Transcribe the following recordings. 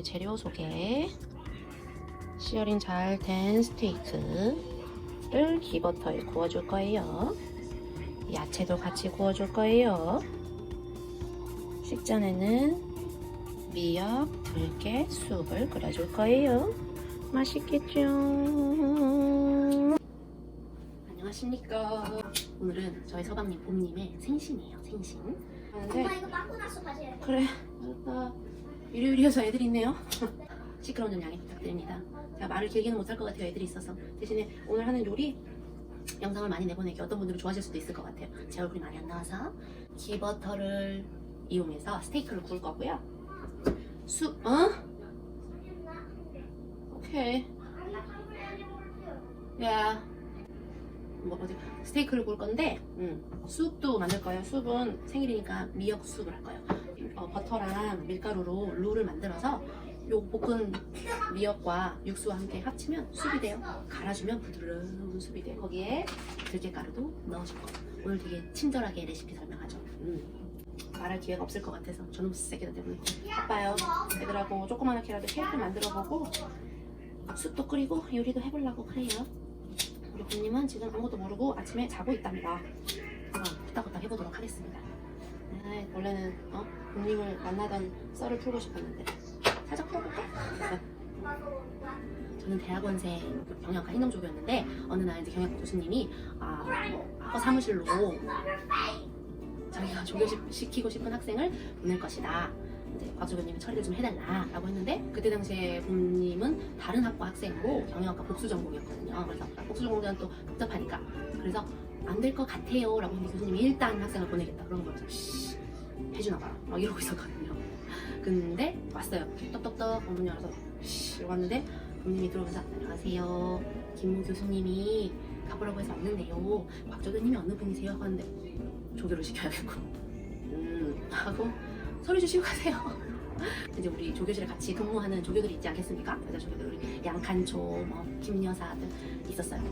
저희 재료 소개. 시어링 잘 된 스테이크를 기버터에 구워줄 거예요. 야채도 같이 구워줄 거예요. 식전에는 미역, 들깨, 쑥을 끓여줄 거예요. 맛있겠죠? 안녕하십니까. 오늘은 저희 서방님 봄님의 생신이에요. 생신. 엄마 이거 맞고 나서 돼. 그래 알았다 일요일이어서 애들이 있네요. 시끄러운 점 양해 부탁드립니다. 제가 말을 길게는 못할 것 같아요 애들이 있어서. 대신에 오늘 하는 요리 영상을 많이 내보내기 어떤 분들은 좋아하실 수도 있을 것 같아요. 제 얼굴이 많이 안 나와서. 기버터를 이용해서 스테이크를 구울 거고요. 수 어? 오케이. 야. 뭐 어디 스테이크를 구울 건데 음, 숲도 만들 거예요. 숲은 생일이니까 미역 숲을 할 거예요. 어, 버터랑 밀가루로 룰을 만들어서 요 볶은 미역과 육수와 함께 합치면 숲이 돼요. 갈아주면 부드러운 숲이 돼요. 거기에 들깨가루도 넣어줄 거예요. 오늘 되게 친절하게 레시피 설명하죠. 음. 말할 기회가 없을 것 같아서 저놈 새끼들 때문에 바빠요. 애들하고 조그만하게라도 케이크 만들어보고 숲도 끓이고 요리도 해보려고 그래요. 우리 부님은 지금 아무것도 모르고 아침에 자고 있답니다. 후딱후딱 해보도록 하겠습니다. 아, 원래는 어? 부님을 만나던 썰을 풀고 싶었는데 살짝 풀어볼까? 저는 대학원생 경영학과 행정조교였는데 어느 날 이제 경영학과 교수님이 아, 뭐 사무실로 자기가 조교 시키고 싶은 학생을 보낼 것이다. 이제 곽조교님이 처리를 좀 해달라라고 했는데 그때 당시에 부님은 다른 학과 학생으로 경영학과 복수 전공이었거든요. 그래서 복수 전공자는 또 복잡하니까 그래서 안 될 것 같아요라고 했는데 교수님이 일단 학생을 보내겠다 그런 거죠. 씨, 해주나 봐라 막 이러고 있었거든요. 근데 왔어요. 떡떡떡 어머니 와서 씨 왔는데 부님이 들어오면서 안녕하세요. 김모 교수님이 가보라고 해서 왔는데요. 곽조교님이 어느 분이세요? 하는데 조교를 시켜야겠고 음 하고 소리 주시고 가세요. 이제 우리 조교실에 같이 근무하는 조교들이 있지 않겠습니까? 여자 조교들 우리 양칸초, 뭐 김여사 등 있었어요.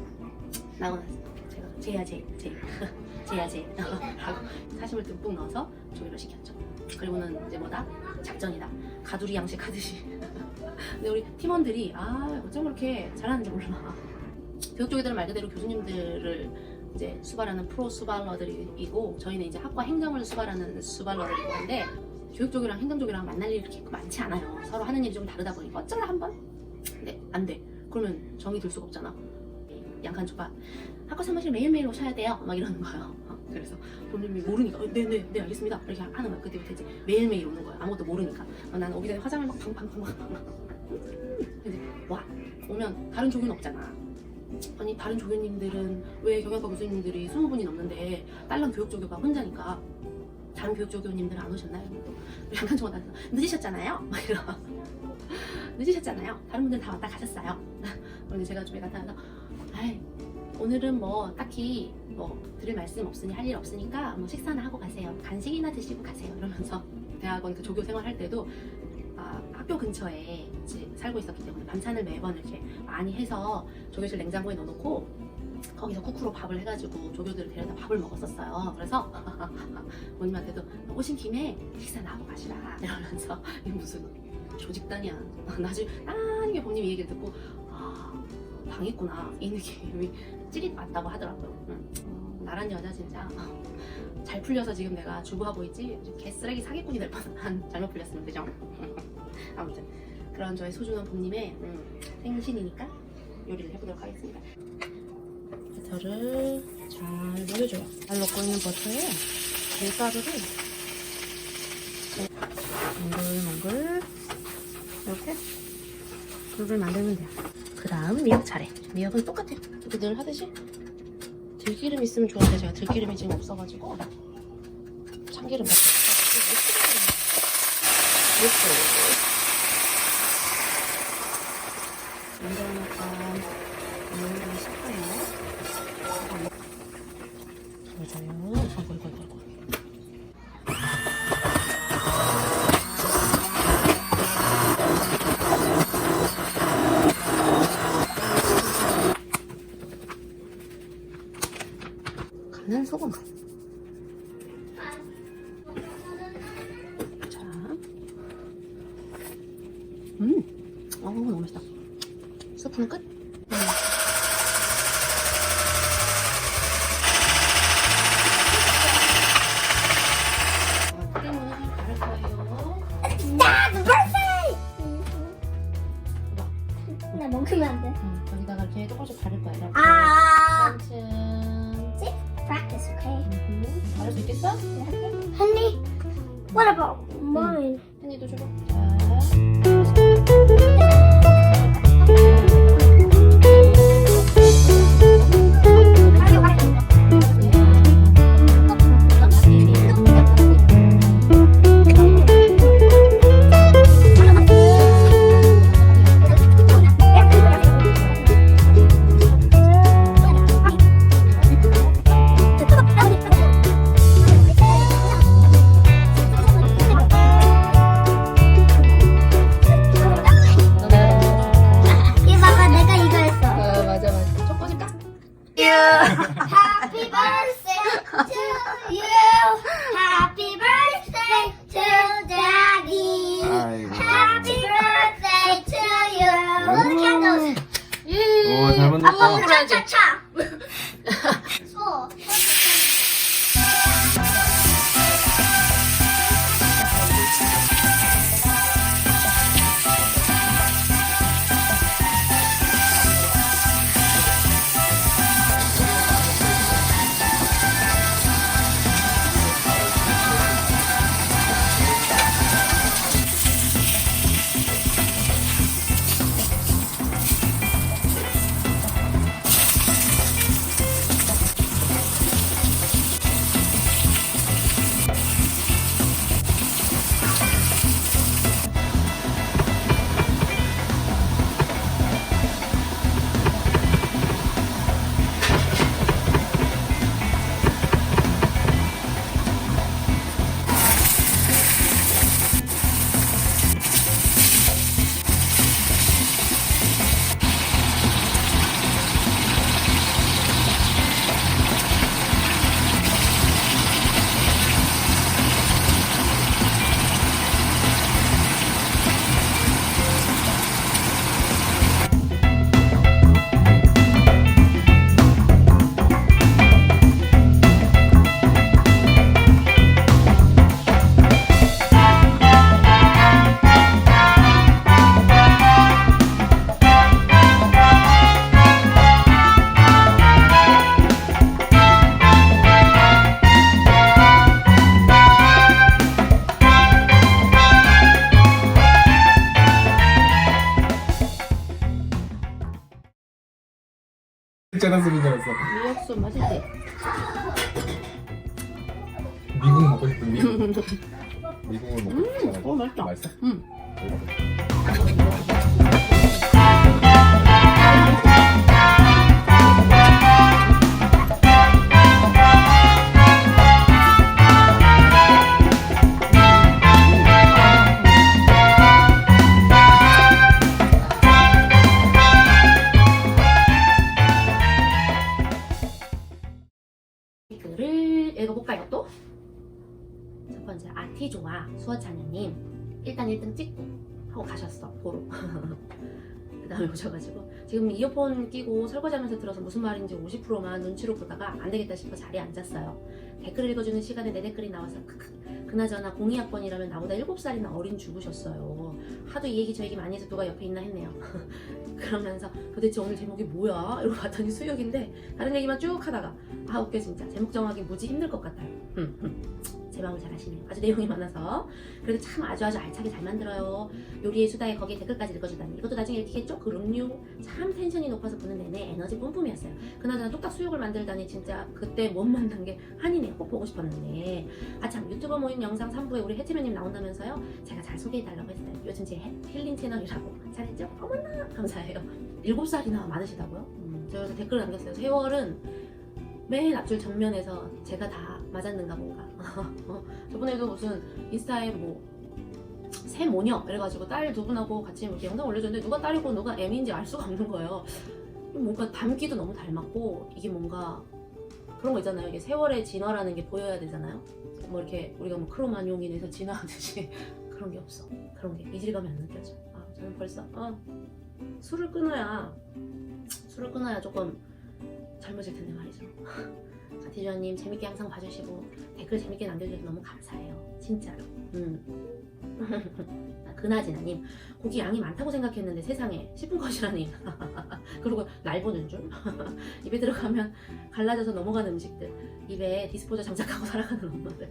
나오고 나서 제가 제야 제, 제, 제 하고 사심을 듬뿍 넣어서 조교를 시켰죠. 그리고는 이제 뭐다 작전이다. 가두리 양식 하듯이. 근데 우리 팀원들이 아 어쩜 그렇게 잘하는지 몰라. 교육 조교들은 말 그대로 교수님들을 이제 수발하는 프로 수발러들이고 저희는 이제 학과 행정을 수발하는 수발러들이고 한데 교육 쪽이랑 행정 쪽이랑 만날 일이 그렇게 많지 않아요. 서로 하는 일이 좀 다르다 보니까 어쩌다 한 번? 근데 안 돼. 그러면 정이 들 수가 없잖아. 양칸 초밥 학과 사무실 매일매일 오셔야 돼요. 막 이러는 거예요. 어, 그래서 본인이 모르니까 어, 네네 네 알겠습니다. 이렇게 하는 거야. 그때부터 이제 매일매일 오는 거야. 아무것도 모르니까. 어, 나는 오기 전에 화장을 막 팡팡팡팡. 근데 와 오면 다른 조교는 없잖아. 아니 다른 조교님들은 왜 경영과 교수님들이 20분이 넘는데 딸랑 교육 조교가 혼자니까 다른 교육 조교님들은 안 오셨나요? 또 약간 좀 와서 늦으셨잖아요. 막 이러 늦으셨잖아요. 다른 분들 다 왔다 가셨어요. 그런데 제가 좀 나타나서 오늘은 뭐 딱히 뭐 드릴 말씀 없으니 할 일 없으니까 뭐 식사나 하고 가세요. 간식이나 드시고 가세요. 이러면서 대학원 그 조교 생활할 때도 아, 학교 근처에 이제 살고 있었기 때문에 반찬을 매번 이렇게 많이 해서 조교실 냉장고에 넣어놓고 거기서 쿠쿠로 밥을 해가지고 조교들을 데려다 밥을 먹었었어요. 그래서 부모님한테도 오신 김에 식사 나 하고 가시라 이러면서 이게 무슨 조직단이야. 나중에 나중에 부모님 이 얘기를 듣고 아 당했구나 이 느낌이 찌릿 왔다고 하더라고요. 응. 어, 나란 여자 진짜 잘 풀려서 지금 내가 주부하고 있지 개쓰레기 사기꾼이 될 뻔한 잘못 풀렸으면 그죠? 아무튼 그런 저의 소중한 부모님의 음, 생신이니까 요리를 해보도록 하겠습니다. 버터를 잘 녹여줘요. 잘 녹고 있는 버터에 밀가루를 몽글몽글 이렇게 굴을 만들면 돼요. 그 다음 미역 차례. 미역은 똑같아요. 이렇게 늘 하듯이 들기름 있으면 좋은데 제가 들기름이 지금 없어가지고 참기름 같은 육수 만들어놓을까 물이 식혀요 맞아요 아이고 이거 이거 이거 아티조아 수어찬녀님 일단 1등 찍고 하고 가셨어 보러. 그 다음에 오셔가지고 지금 이어폰 끼고 설거지하면서 들어서 무슨 말인지 50%만 눈치로 보다가 안 되겠다 싶어 자리에 앉았어요. 댓글 읽어주는 시간에 내 댓글이 나와서 크크. 그나저나 02학번이라면 나보다 7살이나 어린 주부셨어요. 하도 이 얘기 저 얘기 많이 해서 누가 옆에 있나 했네요. 그러면서 도대체 오늘 제목이 뭐야? 이러고 봤더니 수육인데 다른 얘기만 쭉 하다가 아 웃겨 진짜. 제목 정하기 무지 힘들 것 같아요 제 마음을 잘 아시네요 아주 내용이 많아서. 그래도 참 아주 아주 알차게 잘 만들어요. 요리의 수다에 거기에 댓글까지 읽어주다니. 이것도 나중에 읽히겠죠? 그럼요 참 텐션이 높아서 보는 내내 에너지 뿜뿜이었어요. 그나저나 뚝딱 수육을 만들다니 진짜 그때 못 만난 게 한이네 꼭 보고 싶었는데. 아 참 유튜버 모임 영상 3부에 우리 해티로님 나온다면서요? 제가 잘 소개해달라고 했어요. 요즘 제 해- 힐링 채널이라고. 잘했죠? 어머나! 감사해요. 7살이나 많으시다고요? 음, 제가 댓글 남겼어요. 세월은 매일 앞줄 정면에서 제가 다 맞았는가 뭔가. 어, 저번에도 무슨 인스타에 뭐 새 모녀 이래가지고 딸 두 분하고 같이 이렇게 영상 올려줬는데 누가 딸이고 누가 애미인지 알 수가 없는 거예요. 뭔가 닮기도 너무 닮았고 이게 뭔가 그런 거 있잖아요. 이게 세월의 진화라는 게 보여야 되잖아요. 뭐 이렇게 우리가 뭐 크로마뇽인에서 진화하듯이 그런 게 없어. 그런 게 이질감이 안 느껴져. 아, 저는 벌써 어, 술을 끊어야 술을 끊어야 조금 젊어질 텐데 말이죠. 가티주아님 재밌게 항상 봐주시고 댓글 재밌게 남겨주셔서 너무 감사해요. 진짜로. 음. 그나지나님 고기 양이 많다고 생각했는데 세상에 10분 컷이라니. 그리고 날 보는 줄. 입에 들어가면 갈라져서 넘어가는 음식들. 입에 디스포저 장착하고 살아가는 엄마들.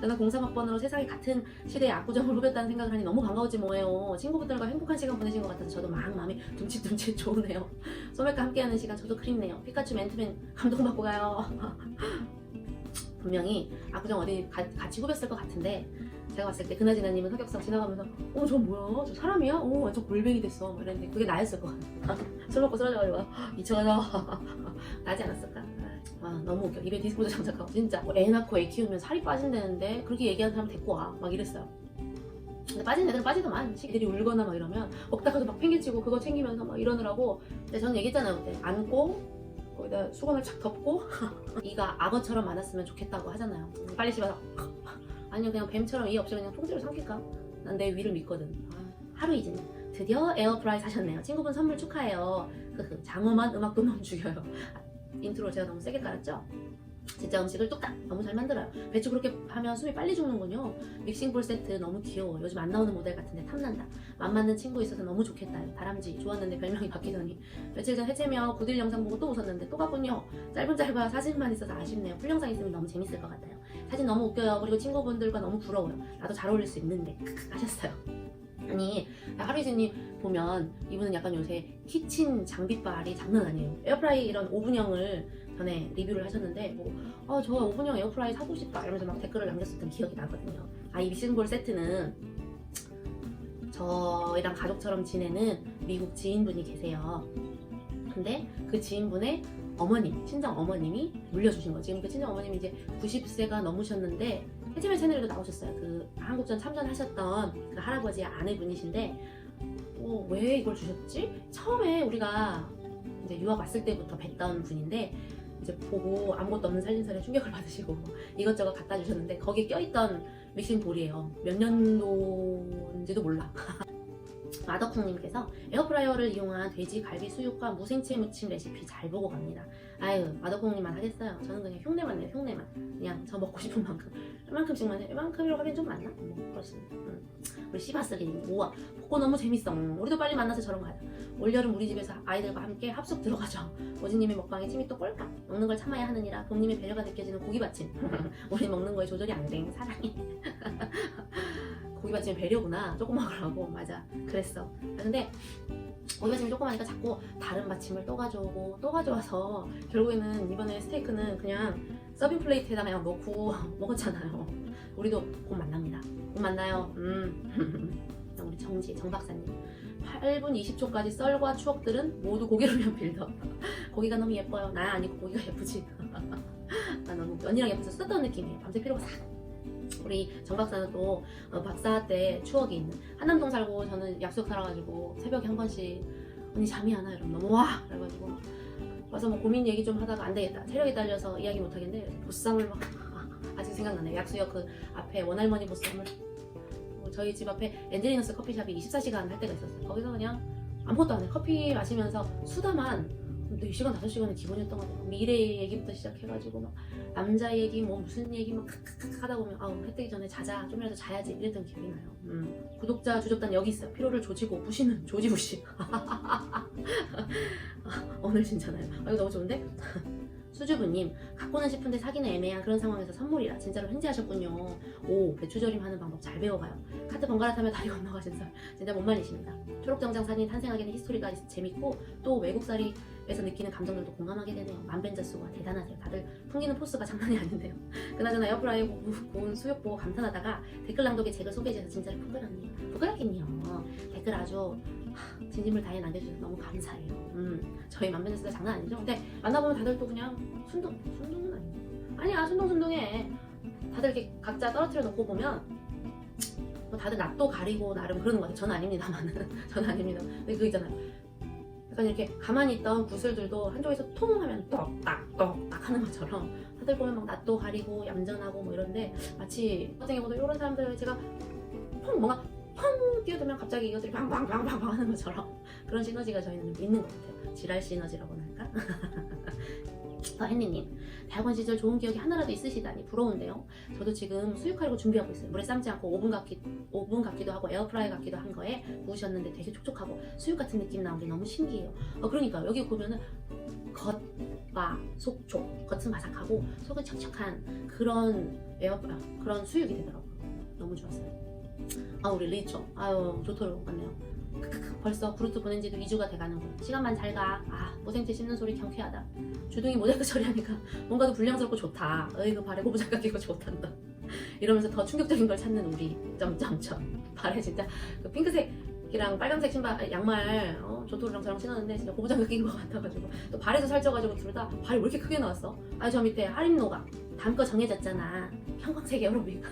저는 03학번으로 세상이 같은 시대의 압구정을 후렸다는 생각을 하니 너무 반가웠지 뭐예요. 친구분들과 행복한 시간 보내신 것 같아서 저도 막 마음이 둠칫둠칫 좋으네요. 소맥과 함께하는 시간 저도 그립네요. 피카츄 맨투맨 감동받고 가요. 분명히 압구정 어디 가- 같이 후렸을 것 같은데 제가 봤을 때 그나지나님은 흑역사 지나가면서 어 저 뭐야? 저 사람이야? 어 완전 골뱅이 됐어. 막 이랬는데 그게 나였을 것 같아 술 먹고 쓰러져가지고 미쳐가서 나지 않았을까? 아 너무 웃겨. 입에 디스포즈 장착하고. 진짜 뭐 애 낳고 애 키우면 살이 빠진다는데 그렇게 얘기하는 사람 데리고 와. 막 이랬어요. 근데 빠진 애들은 빠지더만. 애들이 울거나 막 이러면 먹다가도 막 팽개치고 그거 챙기면서 막 이러느라고. 근데 저는 얘기했잖아요 그때. 안고 거기다 수건을 착 덮고 이가 악어처럼 많았으면 좋겠다고 하잖아요. 빨리 씹어서 아니요 그냥 뱀처럼 이 없이 그냥 통째로 삼킬까? 난 내 위를 믿거든 아, 하루 이진 드디어 에어프라이 사셨네요 친구분 선물 축하해요 장어만 음악도 너무 죽여요 아, 인트로 제가 너무 세게 깔았죠? 진짜 음식을 뚝딱 너무 잘 만들어요. 배추 그렇게 하면 숨이 빨리 죽는군요. 믹싱볼 세트 너무 귀여워. 요즘 안 나오는 모델 같은데 탐난다. 맘 맞는 친구 있어서 너무 좋겠다요. 다람쥐. 좋았는데 별명이 바뀌더니. 며칠 전 해체며 구딜 영상 보고 또 웃었는데 또 갔군요. 짧은 짧아 사진만 있어서 아쉽네요. 풀 영상 있으면 너무 재밌을 것 같아요. 사진 너무 웃겨요. 그리고 친구분들과 너무 부러워요. 나도 잘 어울릴 수 있는데. 하셨어요. 아니 하루이즈님 보면 이분은 약간 요새 키친 장비빨이 장난 아니에요. 에어프라이 이런 오븐형을 전에 리뷰를 하셨는데 뭐, 어, 저 오븐형 에어프라이 사고 싶다 이러면서 막 댓글을 남겼었던 기억이 나거든요 아 이 미싱볼 세트는 저희랑 가족처럼 지내는 미국 지인분이 계세요 근데 그 지인분의 어머님, 친정 어머님이 물려주신 거죠. 지금 그 친정 어머님이 이제 90세가 넘으셨는데 해체맨 채널에도 나오셨어요. 그 한국전 참전하셨던 그 할아버지의 아내분이신데 어, 왜 이걸 주셨지? 처음에 우리가 이제 유학 왔을 때부터 뵀던 분인데 이제 보고 아무것도 없는 살림살이에 충격을 받으시고 이것저것 갖다 주셨는데 거기에 껴있던 믹싱 볼이에요. 몇 년도인지도 몰라. 마더쿵님께서 에어프라이어를 이용한 돼지 갈비 수육과 무생채 무침 레시피 잘 보고 갑니다. 아유 마더쿵님만 하겠어요. 저는 그냥 흉내만 내요 흉내만. 그냥 저 먹고 싶은 만큼 이만큼씩만 해. 이만큼이라고 하긴 좀 많나? 뭐 그렇습니다. 음. 우리 씨바스리님 우와 복고 너무 재밌어. 음, 우리도 빨리 만나서 저런 거 하자. 올여름 우리 집에서 아이들과 함께 합숙 들어가죠. 오지님의 먹방에 침이 또 꼴깍. 먹는 걸 참아야 하느니라 봄님의 배려가 느껴지는 고기 받침. 우리 먹는 거에 조절이 안 돼. 사랑해. 고기받침이 배려구나. 조금 먹으라고. 맞아. 그랬어. 근데 고기받침이 조그마니까 자꾸 다른 받침을 또 가져오고 또 가져와서 결국에는 이번에 스테이크는 그냥 서빙 플레이트에다 그냥 넣고 먹었잖아요. 우리도 곧 만납니다. 곧 만나요. 음. 우리 정지, 정 박사님. 8분 20초까지 썰과 추억들은 모두 고개를 위한 빌더. 고기가 너무 예뻐요. 나 아니고 고기가 예쁘지. 나 너무 언니랑 옆에서 썼던 느낌이에요. 밤새 피로가 싹. 우리 정 박사는 또 어, 박사 때 추억이 있는 한남동 살고 저는 약속 살아가지고 새벽에 한 번씩 언니 잠이 안 와 이러면 너무 와. 그래가지고 와서 뭐 고민 얘기 좀 하다가 안 되겠다. 체력이 딸려서 이야기 못 하겠는데 보쌈을 막 아직 생각나네요. 약수역 그 앞에 원할머니 보쌈을. 뭐 저희 집 앞에 엔젤리너스 커피숍이 24시간 할 때가 있었어요. 거기서 그냥 아무것도 안 해. 커피 마시면서 수다만 4시간 5시간은 기본이었던 것 같아요. 미래 얘기부터 시작해가지고 막 남자 얘기 뭐 무슨 얘기 막 크크크 하다 보면 아우 해 뜨기 전에 자자. 좀이라도 자야지. 이랬던 기억이 나요. 음. 구독자 주접단 여기 있어요. 피로를 조지고 부시는 조지부시 오늘 진짜나요? 아 이거 너무 좋은데? 수주부님 갖고는 싶은데 사기는 애매한 그런 상황에서 선물이라 진짜로 현지하셨군요. 오 배추절임 하는 방법 잘 배워가요. 카트 번갈아 타며 다리 건너가신 설. 진짜 못 말리십니다. 초록정장 사진 탄생하게 된 히스토리가 있- 재밌고 또 외국살이 에서 느끼는 감정들도 공감하게 되네요. 만벤자수가 대단하세요. 다들 풍기는 포스가 장난이 아닌데요. 그나저나 에어프라이어 구- 구운 수육 보고 감탄하다가 댓글 낭독에 잭을 소개해줘서 진짜로 부끄럽네요. 부끄럽긴요. 댓글 아주 하, 진심을 다해 남겨주셔서 너무 감사해요. 음, 저희 만벤자수가 장난 아니죠? 근데 만나보면 다들 또 그냥 순둥 순둥은 아니에요. 아니야 순둥순둥해. 다들 이렇게 각자 떨어뜨려 놓고 보면 뭐 다들 낯도 가리고 나름 그러는 것 같아요. 저는 아닙니다만은. 저는 아닙니다. 근데 그 있잖아요 약간 이렇게 가만히 있던 구슬들도 한쪽에서 통 하면 떡딱 떡딱 하는 것처럼 다들 보면 막 낯도 가리고 얌전하고 뭐 이런데 마치 어떤 경우도 이런 사람들 제가 펑 뭔가 펑 뛰어들면 갑자기 이것들이 방방방방방 하는 것처럼 그런 시너지가 저희는 있는 것 같아요. 지랄 시너지라고 할까? 어, 헨리님, 대학원 시절 좋은 기억이 하나라도 있으시다니 부러운데요. 저도 지금 수육하려고 준비하고 있어요. 물에 삶지 않고 오븐 같기, 오븐 같기도 하고 에어프라이 같기도 한 거에 구우셨는데 되게 촉촉하고 수육 같은 느낌 나온 게 너무 신기해요. 어, 그러니까 여기 보면은 겉바 속촉, 겉은 바삭하고 속은 척척한 그런 에어 아, 그런 수육이 되더라고요. 너무 좋았어요. 아 우리 리초, 아유 왔네요. 크크크, 벌써 그루트 보낸 지도 2주가 돼가는 거예요. 시간만 잘 가. 아, 모생채 씹는 소리 경쾌하다. 주둥이 모자이크 처리하니까 뭔가 더 불량스럽고 좋다. 어이구, 발에 고부자가 끼고 좋단다. 이러면서 더 충격적인 걸 찾는 우리. 점점점. 발에 진짜 그 핑크색이랑 빨간색 신발, 양말, 어, 조토르랑 저랑 신었는데 진짜 고부장갑 낀것 같아가지고. 또 발에서 살쪄가지고 둘 다 발이 왜 이렇게 크게 나왔어? 아, 저 밑에 하림노가. 다음 거 정해졌잖아. 형광색 에어로빅.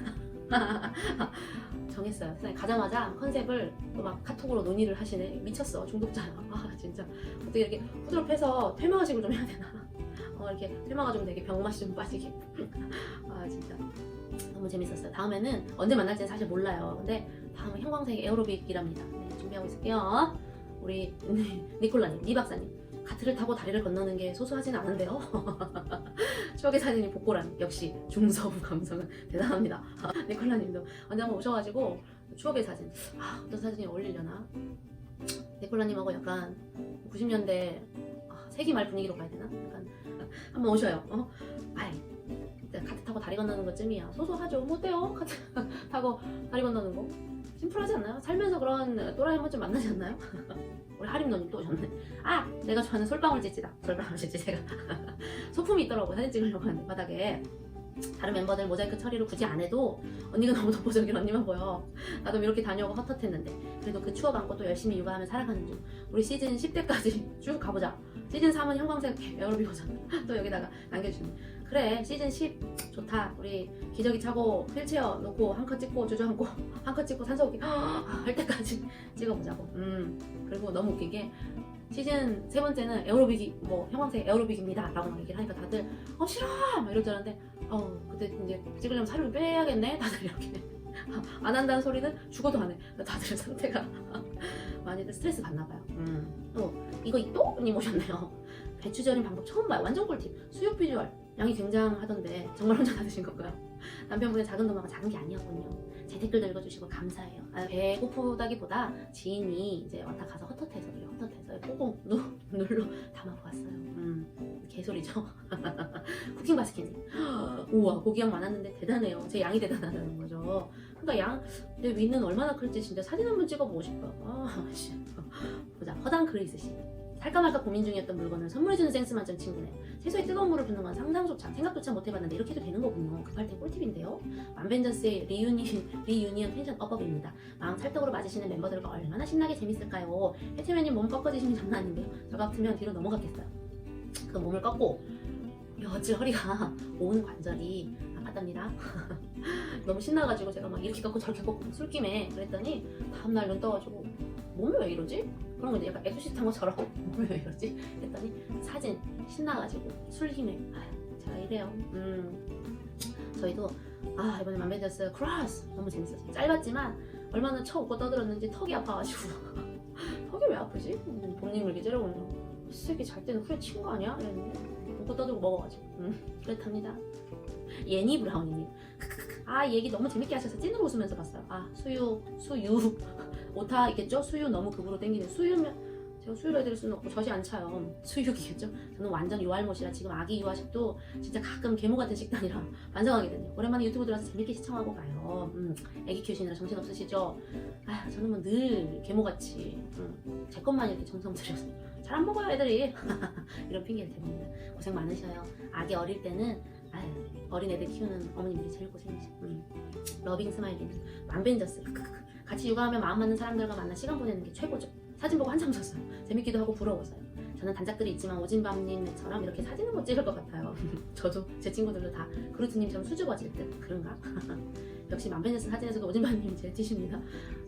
정했어요. 가자마자 컨셉을 또 막 카톡으로 논의를 하시네. 미쳤어. 중독자야. 아 진짜 어떻게 이렇게 후드럽해서 퇴마하식을 좀 해야 되나? 어 이렇게 퇴마가 좀 되게 병맛이 좀 빠지게. 아 진짜 너무 재밌었어요. 다음에는 언제 만날지는 사실 몰라요. 근데 다음은 형광색 에어로빅이랍니다. 네, 준비하고 있을게요. 우리 니콜라님, 니 박사님. 가트를 타고 다리를 건너는 게 소소하진 않은데요. 추억의 사진이 복고란 역시 중서부 감성은 대단합니다. 니콜라님도 언제 한번 오셔가지고 추억의 사진. 아 어떤 사진이 어울리려나? 니콜라님하고 약간 90년대 아, 세기말 분위기로 가야 되나? 약간 한번 오셔요. 어? 아이 카트 타고 다리 건너는 것쯤이야. 소소하죠. 뭐 어때요? 카트 타고 다리 건너는 거 심플하지 않나요 살면서 그런 또라이 한번 좀 만나지 않나요 우리 하림노님 또 오셨네 아 내가 좋아하는 솔방울 찌찌다 솔방울 찌찌 제가 소품이 있더라고 사진 찍으려고 하는데 바닥에 다른 멤버들 모자이크 처리를 굳이 안 해도 언니가 너무 돋보적인 언니만 보여. 나도 이렇게 다녀오고 헛헛했는데 그래도 그 추억 안고 또 열심히 육아하며 살아가는 중. 우리 시즌 10대까지 쭉 가보자. 시즌 3은 형광색 에어로빅 버전 또 여기다가 남겨주네. 그래 시즌 10 좋다. 우리 기저귀 차고 휠체어 놓고 한 컷 찍고 주저앉고 한 컷 찍고 산소 호흡기 할 때까지 찍어보자고. 음 그리고 너무 웃긴 게 시즌 세 번째는 에어로빅이 뭐 형광색 에어로빅입니다 라고 막 얘기를 하니까 다들 어 싫어 막 이럴 줄 알았는데 어 그때 이제 찍으려면 살을 좀 빼야겠네 다들 이렇게 안 한다는 소리는 죽어도 안 해. 다들 상태가 많이들 스트레스 받나 봐요. 음. 또 이거 또 님 오셨네요. 배추 절인 방법 처음 봐요. 완전 꿀팁. 수육 비주얼 양이 굉장하던데 정말 혼자 다 드신 건가요? 남편분의 작은 도마가 작은 게 아니었군요. 제 댓글도 읽어주시고 감사해요. 아, 배고프다기보다 지인이 이제 왔다 가서 헛헛해서 그래요. 헛헛해서 꽁꽁 누, 눌러 담아보았어요. 음, 개소리죠. 쿠킹 바스켓님. 우와 고기 양 많았는데 대단해요. 제 양이 대단하다는 거죠. 그러니까 양 내 위는 얼마나 클지 진짜 사진 한 번 찍어보고 싶어요. 아, 씨. 보자 허당 그레이스 씨. 살까 말까 고민 중이었던 물건을 선물해주는 센스 만점 친구네. 채소에 뜨거운 물을 붓는 건 상상조차 생각조차 못해봤는데 이렇게 해도 되는 거군요. 급할 땐 꿀팁인데요. 만벤저스의 리유니, 리유니언 텐션 업업입니다. 마음 찰떡으로 맞으시는 멤버들과 얼마나 신나게 재밌을까요? 해체맨님 몸 꺾어지시면 장난 아닌데요. 저 같으면 뒤로 넘어갔겠어요. 그 몸을 꺾고 며칠 허리가 온 관절이 아팠답니다. 너무 신나가지고 제가 막 이렇게 꺾고 저렇게 꺾고 술김에 그랬더니 다음날 눈 떠가지고 몸이 왜 이러지? 그런 거 약간 엑소시트 한 것처럼 왜 이러지? 했더니 사진 신나가지고 술김에 아휴 제가 이래요. 음 저희도 아 이번에 맘베더스 크로스 너무 재밌었어요. 짧았지만 얼마나 쳐 웃고 떠들었는지 턱이 아파가지고 턱이 왜 아프지? 음, 본인 이렇게 째려보면 이 새끼 잘 때는 후에 친 거 아니야? 이랬는데 웃고 떠들고 먹어가지고 음, 그렇답니다. 예니 브라운님 아 얘기 너무 재밌게 하셔서 찐으로 웃으면서 봤어요. 아 수유 수유 오타 있겠죠? 수유 너무 급으로 땡기는 수유면 제가 수유를 해드릴 수는 없고 젖이 안 차요. 수육이겠죠? 저는 완전 유알못이라 지금 아기 유아식도 진짜 가끔 계모 같은 식단이라 반성하거든요. 오랜만에 유튜브 들어와서 재밌게 시청하고 가요. 음, 애기 키우시느라 정신 없으시죠? 아 저는 뭐 늘 계모같이 음, 제 것만 이렇게 정성 들여서 잘 안 먹어요 애들이 이런 핑계를 대봅니다. 고생 많으셔요. 아기 어릴 때는 아유, 어린 애들 키우는 어머님들이 제일 고생이죠. 음. 러빙 스마일님 만벤저스 같이 육아하며 마음 맞는 사람들과 만나 시간 보내는 게 최고죠. 사진 보고 한참 웃었어요. 재밌기도 하고 부러워서요. 저는 단짝들이 있지만 오진밤님처럼 이렇게 사진은 못 찍을 것 같아요. 저도 제 친구들도 다 그루트님처럼 수줍어질 듯 그런가? 역시 만벤저스 사진에서도 오진밤님이 제일 튀십니다.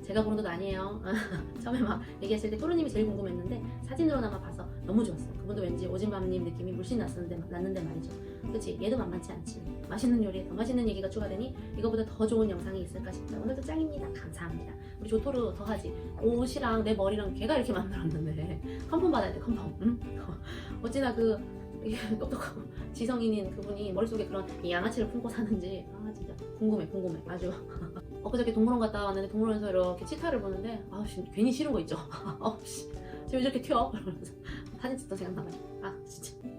제가 보는 것도 아니에요. 처음에 막 얘기했을 때 토르님이 제일 궁금했는데 사진으로나마 봐서 너무 좋았어. 그분도 왠지 오진밤님 느낌이 물씬 났었는데 났는데 말이죠. 그치? 얘도 만만치 않지. 맛있는 요리에 더 맛있는 얘기가 추가되니 이거보다 더 좋은 영상이 있을까 싶다. 오늘도 짱입니다. 감사합니다. 우리 조토르 더 하지. 옷이랑 내 머리랑 걔가 이렇게 만들었는데 컨펌 받아야 돼. 컨펌. 응? 어찌나 그 똑똑하고 지성인인 그분이 머릿속에 그런 이 양아치를 품고 사는지 아 진짜 궁금해 궁금해 아주 엊그저께 동물원 갔다 왔는데 동물원에서 이렇게 치타를 보는데 씨, 괜히 싫은 거 있죠 아우 씨 쟤왜 저렇게 튀어? 그러면서 사진 찍던 생각나가지고 아 진짜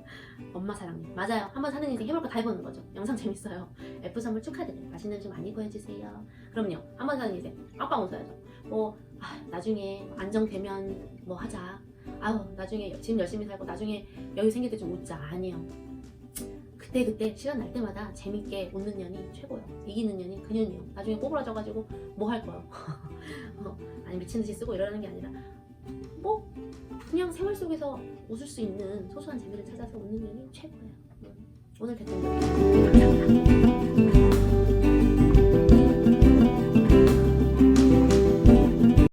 엄마 사랑해. 맞아요. 한번 사는 인생 해볼 거 다 해보는 거죠. 영상 재밌어요. F 선물 축하드려요. 맛있는 좀 많이 구해주세요. 그럼요. 한번 사는 인생 빵빵 웃어야죠. 뭐 아, 나중에 안정되면 뭐 하자. 아우 나중에 지금 열심히 살고 나중에 여유 생길 때 좀 웃자. 아니에요. 그때 그때 시간 날 때마다 재밌게 웃는 년이 최고요. 이기는 년이 그 년이요. 나중에 꼬부라져가지고 뭐 할 거요? 어, 아니 미친 듯이 쓰고 이러는 게 아니라 뭐 그냥 생활 속에서 웃을 수 있는 소소한 재미를 찾아서 웃는 게 최고예요. 네. 오늘 댓글 감사합니다.